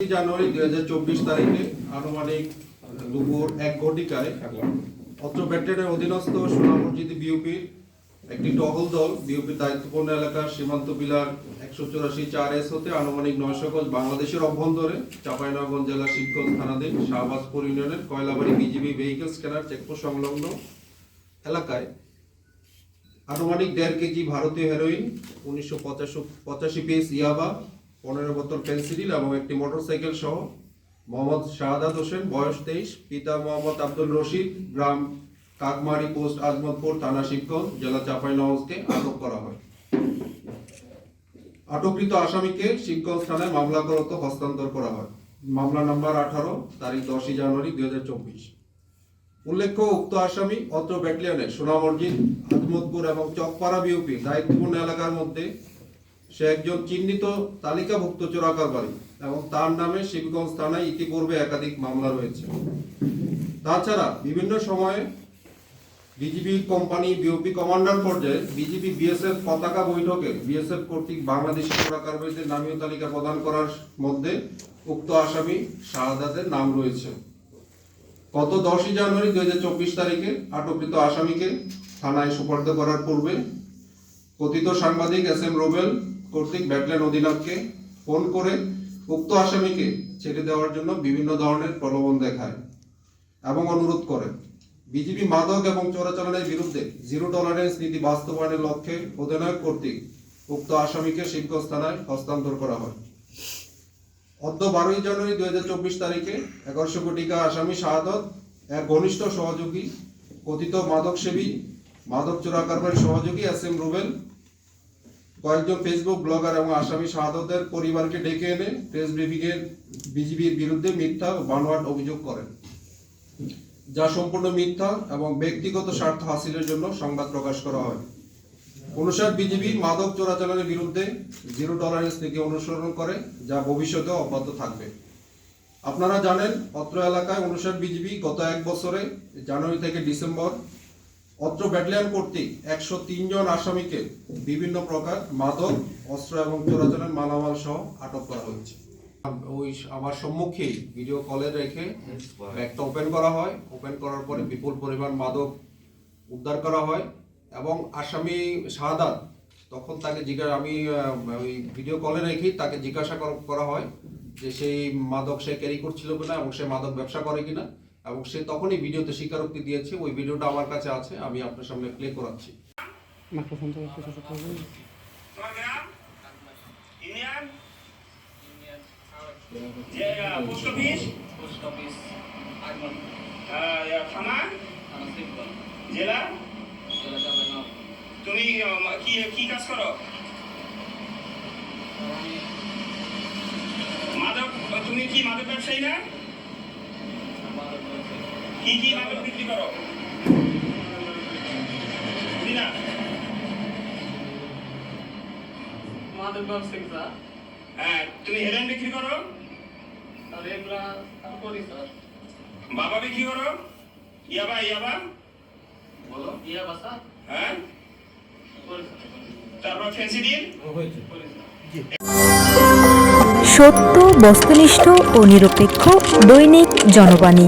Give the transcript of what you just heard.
জানুয়ারি দুই হাজার চব্বিশ তারিখে আনুমানিক দুপুর এক ঘটিকায় অত্র ব্যাটালিয়নের অধীনস্থ সোনা মসজিদ বিউপির একটি টহল দল বিউপির দায়িত্বপূর্ণ এলাকার সীমান্ত বিলার একশো চুরাশি চার এস হতে আনুমানিক নয়শো বাংলাদেশের অভ্যন্তরে চাঁপাইনগঞ্জ জেলা শিবগঞ্জ থানাধীন শাহবাজপুর ইউনিয়নের Koylabari BGB vehicle scanner checkpost সংলগ্ন এলাকায় আনুমানিক দেড় কেজি ভারতীয় হেরোইন উনিশশো পঁচাশি পিস ইয়াবা পনেরো বোতল পেন্সিডিল এবং একটি মোটরসাইকেল সহ মোহাম্মদ শাহাদাত হোসেন, বয়স তেইশ, পিতা মোহাম্মদ আব্দুল রশিদ, গ্রাম কাকমারি পোস্ট, আজমতপুর, থানা শিবগঞ্জ, জেলা চাঁপাইনবাবগঞ্জকে আটক করা হয়। আটককৃত আসামিকে শিবগঞ্জ থানায় মামলা করত হস্তান্তর করা হয়। মামলা নাম্বার আঠারো, তারিখ দশই জানুয়ারি দুই হাজার চব্বিশ। উল্লেখ্য, উক্ত আসামি অত্র ব্যাটালিয়নের সোনামসজিদ আজমতপুর এবং চকপাড়া বিউপি দায়িত্বপূর্ণ এলাকার মধ্যে সে একজন চিহ্নিত তালিকাভুক্ত চোরাকারবারী এবং তার নামে শিবগঞ্জ থানায় ইতিপূর্বে একাধিক মামলা রয়েছে। তাছাড়া বিভিন্ন সময়ে বিজিবি কোম্পানি বিওপি কমান্ডার পর্যায়ে বিজিবি বিএসএফ পতাকা বৈঠকে বিএসএফ কর্তৃক বাংলাদেশি চোরাকারবারীদের নামীয় তালিকা প্রদান করার মধ্যে উক্ত আসামি শাহাদাতের নাম রয়েছে। গত দশই জানুয়ারি দুই হাজার চব্বিশ তারিখে আটককৃত আসামিকে থানায় সুপর্দ করার পূর্বে কথিত সাংবাদিক এস এম রোবেল কর্তৃক ব্যাটল্যান্ড অধিনাথকে ফোন করে উক্ত আসামিকে ছেড়ে দেওয়ার জন্য বিভিন্ন ধরনের প্রলোভন দেখায় এবং অনুরোধ করে বিজিবি মাদক এবং চোরাচালানের বিরুদ্ধে জিরো টলারেন্স নীতি বাস্তবায়নের লক্ষ্যে অধিনায়ক কর্তৃক উক্ত আসামিকে শিবগঞ্জ থানায় হস্তান্তর করা হয়। অদ্য বারোই জানুয়ারি দুই হাজার চব্বিশ তারিখে এগারোশো কোটিকা আসামি শাহাদত এক ঘনিষ্ঠ সহযোগী, কথিত মাদক সেবী মাদক চোরাকারবারি সহযোগী এস এম রুবেল কয়েকজন ফেসবুক ব্লগার এবং আসামি শাহাদতের পরিবারকে ডেকে এনে প্রেস ব্রিফিংয়ের বিজিবির বিরুদ্ধে মিথ্যা ও বানোয়াট অভিযোগ করেন। যা সম্পূর্ণ মিথ্যা এবং ব্যক্তিগত স্বার্থ হাসিলের জন্য সংবাদ প্রকাশ করা হয়। অনুসার বিজিবি মাদক চোরাচালানের বিরুদ্ধে জিরো টলারেন্স নীতি অনুসরণ করে, যা ভবিষ্যতে অব্যাহত থাকবে। আপনারা জানেন, অত্র এলাকায় অনুসার বিজিবি গত এক বছরে জানুয়ারি থেকে ডিসেম্বর অত্র ব্যাটালিয়ন কর্তৃক একশো জন আসামিকে বিভিন্ন প্রকার মাদক, অস্ত্র এবং চোরাচালান মালামাল সহ আটক করা হয়েছে। ওই আমার সম্মুখেই ভিডিও কলে রেখে ব্যাগটা ওপেন করা হয়। ওপেন করার পরে বিপুল পরিমাণ মাদক উদ্ধার করা হয় এবং আসামি শাহাদাত তখন তাকে জিজ্ঞাসা আমি ওই ভিডিও কলে রেখেই তাকে জিজ্ঞাসা করা হয় যে সেই মাদক সে ক্যারি করছিল কিনা এবং সে মাদক ব্যবসা করে কিনা। এবং সে তখনই ভিডিওতে স্বীকারোক্তি দিয়েছে ওই ভিডিওটা আমার কাছে আছে আমি আপনার সামনে প্লে করাচ্ছি। জেলা? তুমি কি কি কাজ করো? মাদক তুমি কি মাদক ব্যবসায়ী না? কি কি করো? ব্যবসায়ী স্যার হ্যাঁ তুমি হেরোইন বিক্রি করো? আর এগুলা করি স্যার। বাবা বিক্রি করো? ইয়াবা ইয়াবা? বলো ইয়া বাসা হ্যাঁ? তারপর সত্য বস্তুনিষ্ঠ ও নিরপেক্ষ দৈনিক জনবাণী।